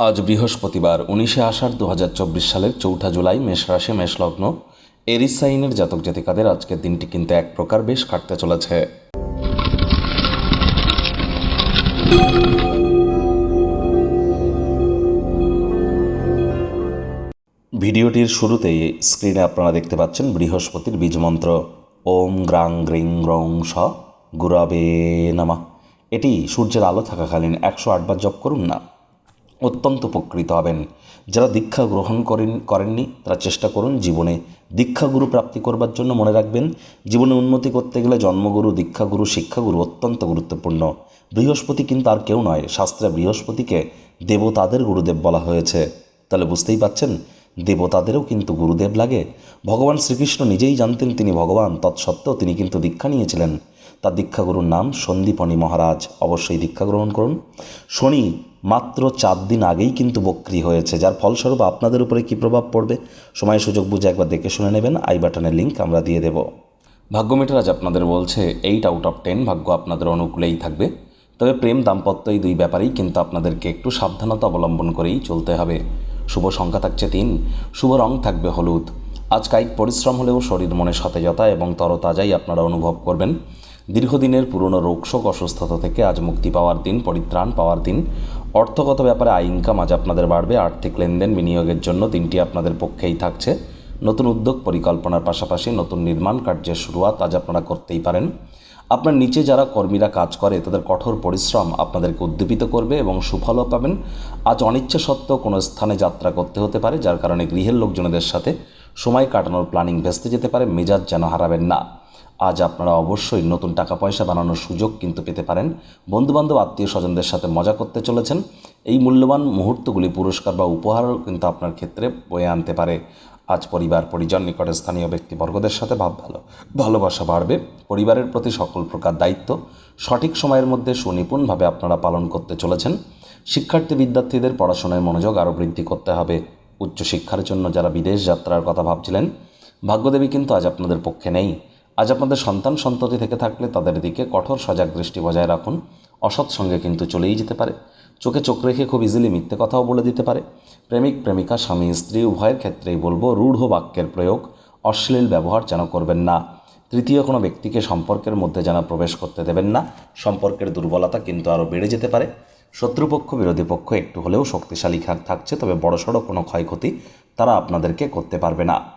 আজ বৃহস্পতিবার, উনিশে আষাঢ় দু হাজার চব্বিশ সালের চৌঠা জুলাই, মেষ রাশি, মেষ লগ্ন। এরিস সাইনের জাতক জাতিকাদের আজকের দিনটি কিন্তু এক প্রকার বেশ কাটতে চলেছে। ভিডিওটির শুরুতেই স্ক্রিনে আপনারা দেখতে পাচ্ছেন বৃহস্পতির বীজমন্ত্র ওম গ্রাং গ্রিং গ্রং স গুরাবে নামা। এটি সূর্যের আলো থাকাকালীন একশো আটবার জপ করুন না। অত্যন্ত উপকৃত হবেন। যারা দীক্ষা গ্রহণ করেন, করেননি, তারা চেষ্টা করুন জীবনে দীক্ষাগুরু প্রাপ্তি করবার জন্য মনে রাখবেন, জীবনে উন্নতি করতে গেলে জন্মগুরু দীক্ষাগুরু শিক্ষাগুরু অত্যন্ত গুরুত্বপূর্ণ। বৃহস্পতি কিন্তু আর কেউ নয়, শাস্ত্রে বৃহস্পতিকে দেবতাদের গুরুদেব বলা হয়েছে। তাহলে বুঝতেই পাচ্ছেন দেবতাদেরও কিন্তু গুরুদেব লাগে। ভগবান শ্রীকৃষ্ণ নিজেই জানতেন তিনি ভগবান, তৎসত্ত্বেও তিনি কিন্তু দীক্ষা নিয়েছিলেন। তার দীক্ষাগুরুর নাম সন্দীপনী মহারাজ। অবশ্যই দীক্ষা গ্রহণ করুন। শনি, মাত্র চার দিন আগেই কিন্তু বক্রি হয়েছে, যার ফলস্বরূপ আপনাদের উপরে কী প্রভাব পড়বে? সময় সুযোগ বুঝে একবার দেখে শুনে নেবেন। আই বাটনের লিঙ্ক আমরা দিয়ে দেব। ভাগ্যমিটার আজ আপনাদের বলছে এইট আউট অফ টেন ভাগ্য আপনাদের অনুকূলেই থাকবে। তবে প্রেম দাম্পত্য এই দুই ব্যাপারেই কিন্তু আপনাদেরকে একটু সাবধানতা অবলম্বন করেই চলতে হবে। শুভ সংখ্যা থাকছে তিন, শুভ রং থাকবে হলুদ। আজ কায়িক পরিশ্রম হলেও শরীর মনে সতেজতা এবং তরতাজাই আপনারা অনুভব করবেন। দীর্ঘদিনের পুরনো রোগশোক অসুস্থতা থেকে আজ মুক্তি পাওয়ার দিন, পরিত্রাণ পাওয়ার দিন। অর্থগত ব্যাপারে আয় ইনকাম আজ আপনাদের বাড়বে, আর্থিক লেনদেন বিনিয়োগের জন্য দিনটি আপনাদের পক্ষেই থাকছে। নতুন উদ্যোগ, পরিকল্পনার পাশাপাশি নতুন নির্মাণ কার্যের শুরুয়াত আজ আপনারা করতেই পারেন। আপনার নিচে যারা কর্মীরা কাজ করে, তাদের কঠোর পরিশ্রম আপনাদেরকে উদ্দীপিত করবে এবং সুফলও পাবেন। আজ অনিচ্ছা সত্ত্বেও কোনো স্থানে যাত্রা করতে হতে পারে, যার কারণে গৃহের লোকজনদের সাথে সময় কাটানোর প্ল্যানিং ভেস্তে যেতে পারে, মেজাজ যেন হারাবেন না। আজ আপনারা অবশ্যই নতুন টাকা পয়সা বানানোর সুযোগ কিন্তু পেতে পারেন। বন্ধুবান্ধব, আত্মীয় স্বজনদের সাথে মজা করতে চলেছেন। এই মূল্যবান মুহূর্তগুলি পুরস্কার বা উপহারও কিন্তু আপনার ক্ষেত্রে বয়ে আনতে পারে। আজ পরিবার, পরিজন, নিকটে স্থানীয় ব্যক্তিবর্গদের সাথে ভাব ভালো। ভালোবাসা বাড়বে। পরিবারের প্রতি সকল প্রকার দায়িত্ব। সঠিক সময়ের মধ্যে সুনিপুণভাবে আপনারা পালন করতে চলেছেন। শিক্ষার্থী বিদ্যার্থীদের পড়াশোনায় মনোযোগ আরও বৃদ্ধি করতে হবে। উচ্চশিক্ষার জন্য যারা বিদেশ যাত্রার কথা ভাবছিলেন, ভাগ্যদেবী কিন্তু আজ আপনাদের পক্ষে নেই। আজ আপনাদের সন্তান সন্ততি থেকে থাকলে তাদের দিকে কঠোর সজাগ দৃষ্টি বজায় রাখুন। অসৎ সঙ্গে কিন্তু চলেই যেতে পারে। চোখে চোখ রেখে খুব ইজিলি মিথ্যে কথাও বলে দিতে পারে। প্রেমিক, প্রেমিকা, স্বামী, স্ত্রী, উভয়ের ক্ষেত্রেই বলব, রূঢ় বাক্যের প্রয়োগ অশ্লীল ব্যবহার যেন করবেন না। তৃতীয়, কোনো ব্যক্তিকে সম্পর্কের মধ্যে যেন প্রবেশ করতে দেবেন না। সম্পর্কের দুর্বলতা কিন্তু আরও বেড়ে যেতে পারে। শত্রুপক্ষ, বিরোধী পক্ষ একটু হলেও শক্তিশালী থাকছে, তবে বড়সড় কোনো ক্ষয়ক্ষতি তারা আপনাদেরকে করতে পারবে না।